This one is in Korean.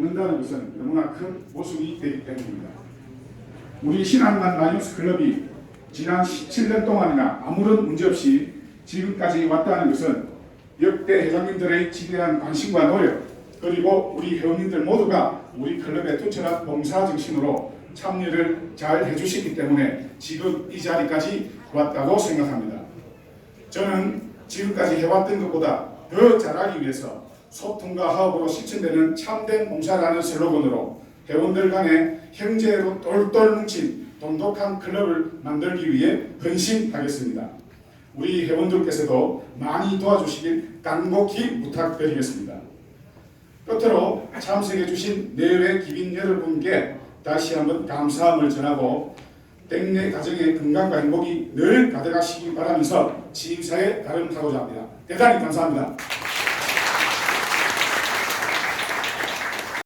돕는다는 것은 너무나 큰 모습이 되기 때문입니다. 우리 신한만 라이온스 클럽이 지난 17년 동안이나 아무런 문제 없이 지금까지 왔다는 것은 역대 회장님들의 지대한 관심과 노력 그리고 우리 회원님들 모두가 우리 클럽의 투철한 봉사 정신으로 참여를 잘 해주시기 때문에 지금 이 자리까지 왔다고 생각합니다. 저는 지금까지 해왔던 것보다 더 잘하기 위해서 소통과 화합으로 실천되는 참된 봉사라는 슬로건으로 회원들 간의 형제로 똘똘 뭉친 돈독한 클럽을 만들기 위해 헌신하겠습니다. 우리 회원들께서도 많이 도와주시길 간곡히 부탁드리겠습니다. 끝으로 참석해 주신 내외 기빈 여러분께 다시 한번 감사함을 전하고 땡내 가정의 건강과 행복이 늘 가득하시기 바라면서 취임사에 가름하고자 합니다. 대단히 감사합니다.